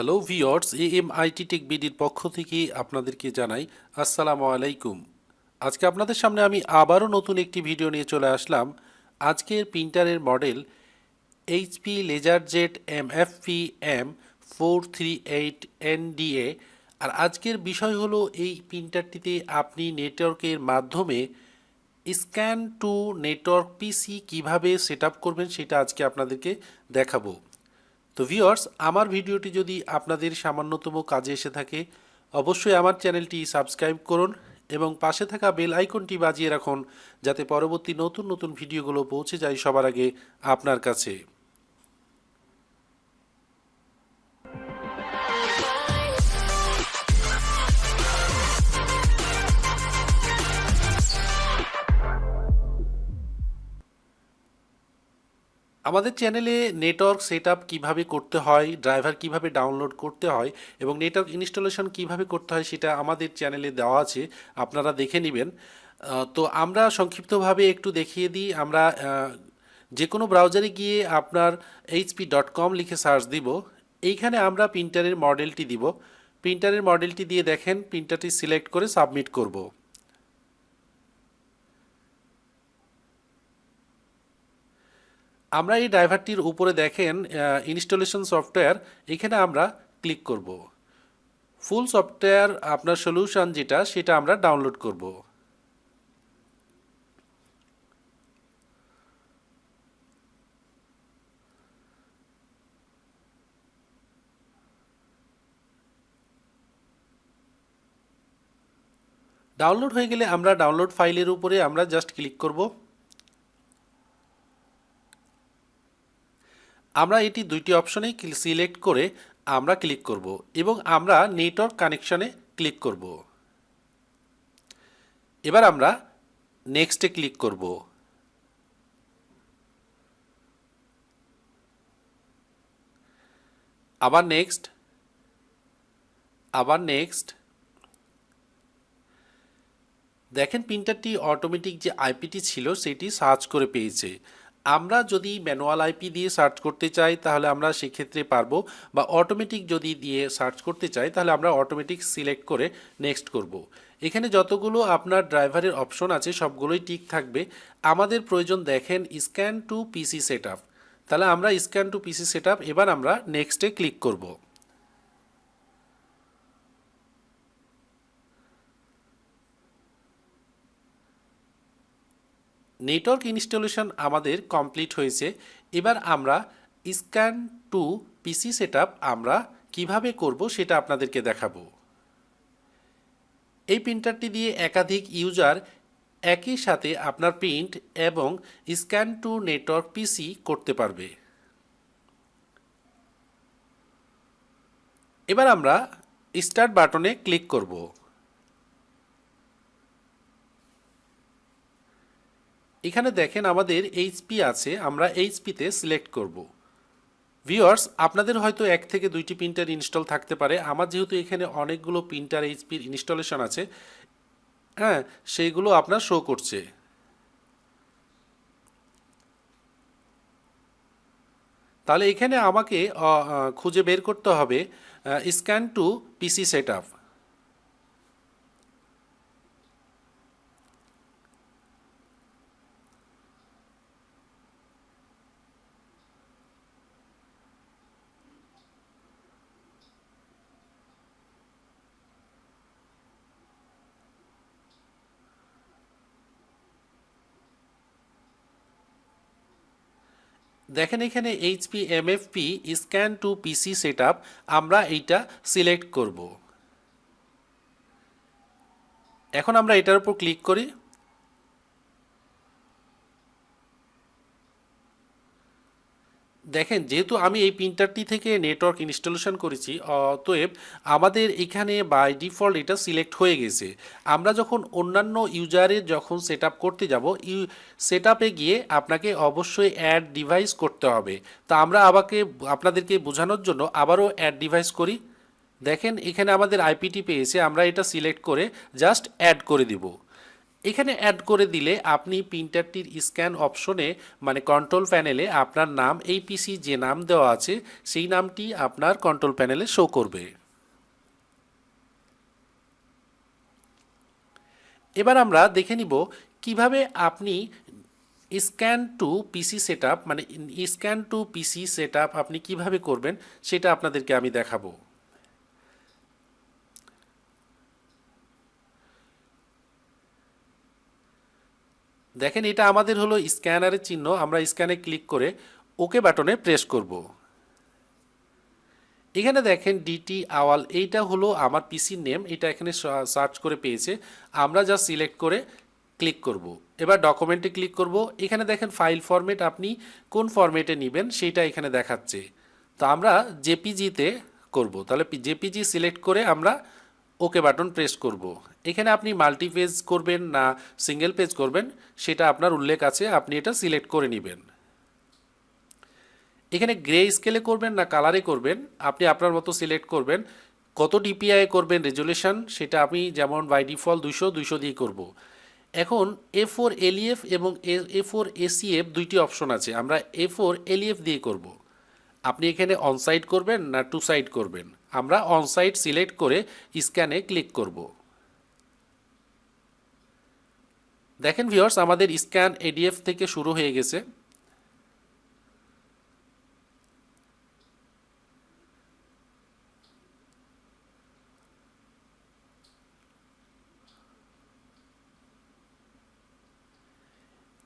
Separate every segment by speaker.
Speaker 1: Hello viewers A M IT tech বিডির পক্ষ থেকে আপনাদেরকে জানাই আসসালামু আলাইকুম। আজকে আপনাদের সামনে আমি আবারও নতুন একটি ভিডিও নিয়ে চলে আসলাম। আজকের প্রিন্টারের model HP LaserJet M F P M four three eight N NDA আর আজকের বিষয় হলো এই প্রিন্টারটিতে আপনি নেটওয়ার্কের মাধ্যমে স্ক্যান টু নেটওয়ার্ক পিসি কীভাবে সেট করবেন সেটা আজকে আপনাদেরকে দেখাবো। তো ভিওর্স আমার ভিডিওটি যদি আপনাদের সামান্যতম কাজে এসে থাকে, অবশ্যই আমার চ্যানেলটি সাবস্ক্রাইব করুন এবং পাশে থাকা বেল আইকনটি বাজিয়ে রাখুন, যাতে পরবর্তী নতুন নতুন ভিডিওগুলো পৌঁছে যায় সবার আগে আপনার কাছে। আমাদের চ্যানেলে নেটওয়ার্ক সেট আপ কীভাবে করতে হয়, ড্রাইভার কীভাবে ডাউনলোড করতে হয় এবং নেটওয়ার্ক ইনস্টলেশন কীভাবে করতে হয় সেটা আমাদের চ্যানেলে দেওয়া আছে, আপনারা দেখে নেবেন। তো আমরা সংক্ষিপ্তভাবে একটু দেখিয়ে দিই, আমরা যে কোনো ব্রাউজারে গিয়ে আপনার এইচপি ডট কম লিখে সার্চ দিব। এইখানে আমরা প্রিন্টারের মডেলটি দিব। প্রিন্টারের মডেলটি দিয়ে দেখেন, প্রিন্টারটি সিলেক্ট করে সাবমিট করব। আমরা এই ড্রাইভারটির উপরে দেখেন ইনস্টলেশন সফটওয়্যার এখানে আমরা ক্লিক করব। ফুল সফটওয়্যার আপনার সলিউশন যেটা, সেটা আমরা ডাউনলোড করব। ডাউনলোড হয়ে গেলে আমরা ডাউনলোড ফাইলের উপরে আমরা জাস্ট ক্লিক করব। আমরা এটি দুইটি অপশনেই সিলেক্ট করে আমরা ক্লিক করব এবং আমরা নেটওয়ার্ক কানেকশানে ক্লিক করব। এবার আমরা নেক্সটে ক্লিক করব। আবার নেক্সট আবার নেক্সট দেখেন প্রিন্টারটি অটোমেটিক যে আইপিটি ছিল, সেটি সার্চ করে পেয়েছে। আমরা যদি ম্যানুয়াল আইপি দিয়ে সার্চ করতে চাই, তাহলে আমরা সেক্ষেত্রে পারব, বা অটোমেটিক যদি দিয়ে সার্চ করতে চাই, তাহলে আমরা অটোমেটিক সিলেক্ট করে নেক্সট করব। এখানে যতগুলো আপনার ড্রাইভারের অপশন আছে, সবগুলোই ঠিক থাকবে আমাদের প্রয়োজন দেখেন স্ক্যান টু পিসি সেট তাহলে আমরা স্ক্যান টু পিসি সেট এবার আমরা নেক্সটে ক্লিক করব। নেটওয়ার্ক ইনস্টলেশন আমাদের কমপ্লিট হয়েছে। এবার আমরা স্ক্যান টু পিসি সেট আমরা কীভাবে করব সেটা আপনাদেরকে দেখাবো। এই প্রিন্টারটি দিয়ে একাধিক ইউজার একই সাথে আপনার প্রিন্ট এবং স্ক্যান টু নেটওয়ার্ক পিসি করতে পারবে। এবার আমরা স্টার্ট বাটনে ক্লিক করব। এখানে দেখেন আমাদের এইচপি আছে, আমরা এইচপিতে সিলেক্ট করব। ভিউয়ার্স আপনাদের হয়তো এক থেকে দুইটি প্রিন্টার ইনস্টল থাকতে পারে। আমার যেহেতু এখানে অনেকগুলো প্রিন্টার এইচপির ইনস্টলেশন আছে হ্যাঁ সেইগুলো আপনার শো করছে। তাহলে এখানে আমাকে খুঁজে বের করতে হবে scan to PC set up দেখেন এখানে HP MFP scan to PC set আমরা এইটা সিলেক্ট করব। এখন আমরা এটার উপর ক্লিক করি। দেখেন, যেহেতু আমি এই প্রিন্টারটি থেকে নেটওয়ার্ক ইনস্টলেশন করেছি, অতএব আমাদের এখানে বাই ডিফল্ট এটা সিলেক্ট হয়ে গেছে। আমরা যখন অন্যান্য ইউজারের যখন সেট করতে যাব, ইউ সেট গিয়ে আপনাকে অবশ্যই অ্যাড ডিভাইস করতে হবে। তা আমরা আবাকে আপনাদেরকে বোঝানোর জন্য আবারও অ্যাড ডিভাইস করি। দেখেন, এখানে আমাদের আইপিটি পেয়েছে, আমরা এটা সিলেক্ট করে জাস্ট অ্যাড করে দিব। এখানে অ্যাড করে দিলে আপনি প্রিন্টারটির স্ক্যান অপশনে মানে কন্ট্রোল প্যানেলে আপনার নাম এই পিসি যে নাম দেওয়া আছে, সেই নামটি আপনার কন্ট্রোল প্যানেলে শো করবে। এবার আমরা দেখে নিব কীভাবে আপনি স্ক্যান টু পিসি সেট মানে স্ক্যান টু পিসি সেট আপনি কীভাবে করবেন, সেটা আপনাদেরকে আমি দেখাবো। দেখেন, এটা আমাদের হলো স্ক্যানারের চিহ্ন। আমরা স্ক্যানে ক্লিক করে ওকে বাটনে প্রেস করব। এখানে দেখেন ডিটি আওয়াল, এইটা হলো আমার পিসির নেম এটা এখানে সার্চ করে পেয়েছে। আমরা যা সিলেক্ট করে ক্লিক করব। এবার ডকুমেন্টে ক্লিক করব। এখানে দেখেন ফাইল ফরম্যাট আপনি কোন ফরম্যাটে নেবেন সেইটা এখানে দেখাচ্ছে। তো আমরা জেপিজিতে করব। তাহলে জেপিজি সিলেক্ট করে আমরা ওকে বাটন প্রেস করব। এখানে আপনি মাল্টি পেজ করবেন না সিঙ্গেল পেজ করবেন, সেটা আপনার উল্লেখ আছে, আপনি এটা সিলেক্ট করে নেবেন। এখানে গ্রে স্কেলে করবেন না কালারে করবেন, আপনি আপনার মতো সিলেক্ট করবেন। কত ডিপিআই করবেন রেজুলেশন সেটা আমি যেমন বাই ডিফল্ট দুশো দুশো দিয়ে করব। এখন এ ফোর এলিএফ এবং এ ফোর এসিএফ দুইটি অপশন আছে, আমরা এ ফোর এলিএফ দিয়ে করব। আপনি এখানে অনসাইড করবেন না টু সাইড করবেন। আমরা অনসাইড সিলেক্ট করে স্ক্যানে ক্লিক করব। দেখেন ভিওর্স আমাদের স্ক্যান এডিএফ থেকে শুরু হয়ে গেছে।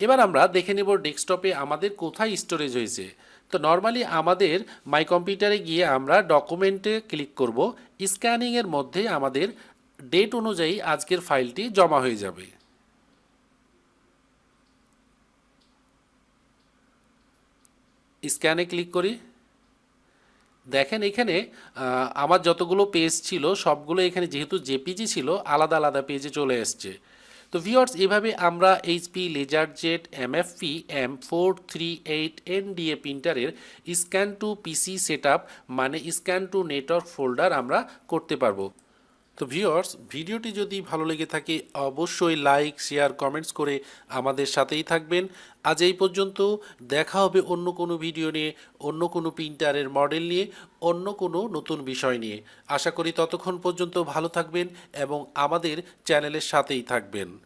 Speaker 1: এবার আমরা দেখে নেব ডেস্কটপে আমাদের কোথায় স্টোরেজ হয়েছে। তো নর্মালি আমাদের মাই কম্পিউটারে গিয়ে আমরা ডকুমেন্টে ক্লিক করব। স্ক্যানিংয়ের মধ্যে আমাদের ডেট অনুযায়ী আজকের ফাইলটি জমা হয়ে যাবে। স্ক্যানে ক্লিক করি। দেখেন এখানে আমার যতগুলো পেজ ছিল, সবগুলো এখানে যেহেতু জেপিজি ছিল, আলাদা আলাদা পেজে চলে এসছে। তো ভিওর্স এভাবে আমরা HP LaserJet MFP M four three eight NDA প্রিন্টারের scan to PC set মানে স্ক্যান টু নেটওয়ার্ক ফোল্ডার আমরা করতে পারব। তো ভিউয়ার্স ভিডিওটি যদি ভালো লেগে থাকে, অবশ্যই লাইক শেয়ার কমেন্টস করে আমাদের সাথেই থাকবেন। আজ এই পর্যন্ত, দেখা হবে অন্য কোনো ভিডিও নিয়ে, অন্য কোনো প্রিন্টারের মডেল নিয়ে, অন্য কোনো নতুন বিষয় নিয়ে। আশা করি ততক্ষণ পর্যন্ত ভালো থাকবেন এবং আমাদের চ্যানেলের সাথেই থাকবেন।